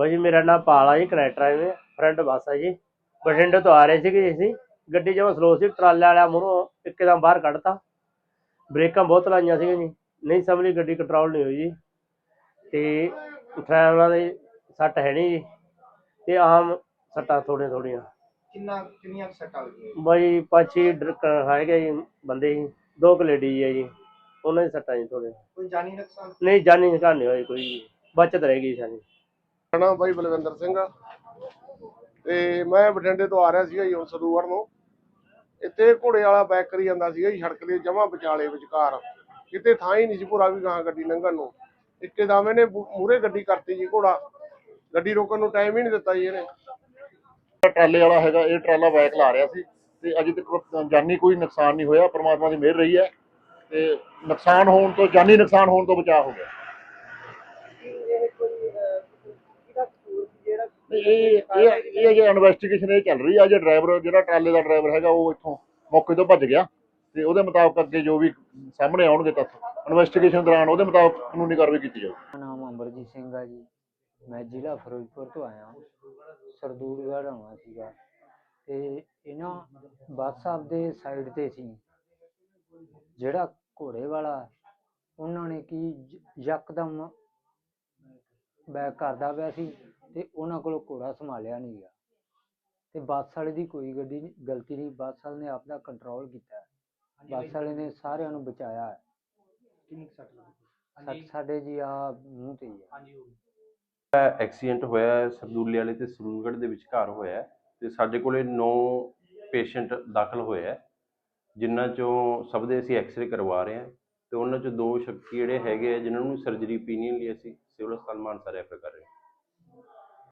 ਬਾਈ ਮੇਰਾ ਨਾਮ ਪਾਲ ਜੀ ਕਨੈਕਟਰ ਆ ਜੀ ਫਰੰਟ ਬੱਸ ਆ ਜੀ। ਬਠਿੰਡੇ ਤੋਂ ਆ ਰਹੇ ਸੀਗੇ ਅਸੀਂ। ਗੱਡੀ ਜਮਾ ਸਲੋ ਸੀ ਟਰਾਲੇ ਵਾਲਾ ਮੂਹਰੋਂ ਇੱਕਦਮ ਬਾਹਰ ਕੱਢਤਾ। ਬ੍ਰੇਕਾਂ ਬਹੁਤ ਲਾਈਆਂ ਸੀਗੀਆਂ ਜੀ। ਨਹੀਂ ਸਮਝੀ ਗੱਡੀ ਕੰਟਰੋਲ ਨਹੀਂ ਹੋਈ ਜੀ। ਤੇ ਡਰਾਈਵਰਾਂ ਦੇ ਸੱਟ ਹੈ ਨਹੀਂ ਜੀ। ਤੇ ਆਮ ਸੱਟਾਂ ਥੋੜੀਆਂ ਥੋੜੀਆਂ ਕਿੰਨਾ ਕਿੰਨੀਆਂ ਕੁ ਸੱਟਾਂ ਲੱਗੀਆਂ? ਬਾਈ ਪੰਛੀ ਹੈਗੇ ਜੀ ਬੰਦੇ ਜੀ। ਦੋ ਕੁ ਲੇਡੀ ਹੈ ਜੀ। ਉਹਨਾਂ ਦੀ ਸੱਟਾਂ ਜੀ ਥੋੜੇ ਕੋਈ ਜਾਨੀ ਨੁਕਸਾਨ? ਨਹੀਂ ਜਾਨੀ ਨਿਕਾਲ ਨਹੀਂ ਹੋਈ ਕੋਈ ਜੀ। ਬਚਤ ਰਹਿ ਗਈ ਮੇਰਾ ਨਾਮ ਬਾਈ ਬਲਵਿੰਦਰ ਸਿੰਘ ਤੇ ਮੈਂ ਬਠਿੰਡੇ ਤੋਂ ਆ ਰਿਹਾ ਸੀਗਾ ਜੀ ਸਦੂਵਰ ਨੂੰ। ਇੱਥੇ ਘੋੜੇ ਵਾਲਾ ਬੈਕ ਕਰੀ ਜਾਂਦਾ ਸੀਗਾ ਜੀ ਸੜਕ ਦੇ ਜਮਾਂ ਵਿਚਾਲੇ ਵਿਚਕਾਰ। ਕਿਤੇ ਥਾਂ ਹੀ ਨਹੀਂ ਸੀ ਪੂਰਾ ਵੀ ਗਾਂ ਗੱਡੀ ਲੰਘਣ ਨੂੰ। ਇੱਕਦਮ ਇਹਨੇ ਮੂਰੇ ਗੱਡੀ ਕਰਤੀ ਜੀ ਘੋੜਾ। ਗੱਡੀ ਰੋਕਣ ਨੂੰ ਟਾਈਮ ਹੀ ਨਹੀਂ ਦਿੱਤਾ ਜੀ ਇਹਨੇ। ਟਰਾਲੇ ਵਾਲਾ ਹੈਗਾ, ਇਹ ਟਰਾਲਾ ਬੈਕ ਲਾ ਰਿਹਾ ਸੀ। ਤੇ ਅਜੇ ਤੱਕ ਜਾਨੀ ਕੋਈ ਨੁਕਸਾਨ ਨਹੀਂ ਹੋਇਆ, ਪਰਮਾਤਮਾ ਦੀ ਮਿਹਰ ਰਹੀ ਹੈ। ਤੇ ਨੁਕਸਾਨ ਹੋਣ ਤੋਂ, ਜਾਨੀ ਨੁਕਸਾਨ ਹੋਣ ਤੋਂ ਬਚਾਅ ਹੋ ਗਿਆ। ਇਹ ਇਹ ਇਹ ਅਜੇ ਇਨਵੈਸਟੀਗੇਸ਼ਨ ਇਹ ਚੱਲ ਰਹੀ ਆ ਜੇ ਡਰਾਈਵਰ ਜਿਹੜਾ ਟਰਾਲੇ ਦਾ ਡਰਾਈਵਰ ਹੈਗਾ ਉਹ ਇੱਥੋਂ ਮੌਕੇ ਤੋਂ ਭੱਜ ਗਿਆ ਤੇ ਉਹਦੇ ਮੁਤਾਬਕ ਅੱਗੇ ਜੋ ਵੀ ਸਾਹਮਣੇ ਆਉਣਗੇ ਤੱਥ ਇਨਵੈਸਟੀਗੇਸ਼ਨ ਦੌਰਾਨ ਉਹਦੇ ਮੁਤਾਬਕ ਕਾਨੂੰਨੀ ਕਾਰਵਾਈ ਕੀਤੀ ਜਾਊਗੀ। ਮੇਰਾ ਨਾਮ ਅਮਰਜੀਤ ਸਿੰਘ ਆ ਜੀ, ਮੈਂ ਜ਼ਿਲ੍ਹਾ ਫਿਰੋਜ਼ਪੁਰ ਤੋਂ ਆਇਆ ਸਰਦੂਲਗੜ੍ਹ ਆਉਣਾ ਸੀਗਾ ਤੇ ਇਹਨਾਂ ਬੱਸ ਦੇ ਸਾਈਡ ਤੇ ਸੀ, ਜਿਹੜਾ ਘੋੜੇ ਵਾਲਾ, ਉਹਨਾਂ ਨੇ ਕੀ ਯਕਦਮ ਬੈਕ ਕਰਦਾ ਪਿਆ ਸੀ ਤੇ ਉਹਨਾਂ ਕੋਲੋਂ ਘੋੜਾ ਸੰਭਾਲਿਆ ਨਹੀਂ ਗਿਆ। ਤੇ ਬੱਸ ਵਾਲੇ ਦੀ ਕੋਈ ਗੱਡੀ ਨਹੀਂ ਗਲਤੀ ਨਹੀਂ ਬੱਸ ਵਾਲੇ ਨੇ ਆਪਦਾ ਕੰਟਰੋਲ ਕੀਤਾ। ਹੈ। ਬੱਸ ਵਾਲੇ ਨੇ ਸਾਰਿਆਂ ਨੂੰ ਬਚਾਇਆ। ਹੈ ਕਿੰਨੀ ਕੁ ਸੱਟ ਲੱਗੀ? ਸੱਟ ਸਾਡੇ ਜੀ ਆ ਮੂੰਹ ਤੇ ਹੀ ਆ। ਹਾਂਜੀ ਉਹ ਐਕਸੀਡੈਂਟ ਹੋਇਆ ਹੈ ਸਰਦੂਲੇ ਵਾਲੇ ਤੇ ਸਰੂਲਗੜ੍ਹ ਦੇ ਵਿਚਕਾਰ ਹੋਇਆ ਹੈ ਤੇ ਸਾਡੇ ਕੋਲੇ 9 ਪੇਸ਼ੈਂਟ ਦਾਖਲ ਹੋਏ ਹੈ ਜਿਨ੍ਹਾਂ ਚੋਂ ਸਭ ਦੇ ਅਸੀਂ ਐਕਸ-ਰੇ ਕਰਵਾ ਰਹੇ ਹਾਂ ਤੇ ਉਹਨਾਂ ਚੋਂ ਦੋ ਸ਼ੱਕੀ ਜਿਹੜੇ ਹੈਗੇ ਆ ਜਿਨ੍ਹਾਂ ਨੂੰ ਸਰਜਰੀ opinion ਲਈ ਅਸੀਂ ਸਿਵਲ ਹਸਪਤਾਲ ਮਾਨਸਾ ਰੈਫਰ ਕਰ ਰਹੇ ਹਾਂ।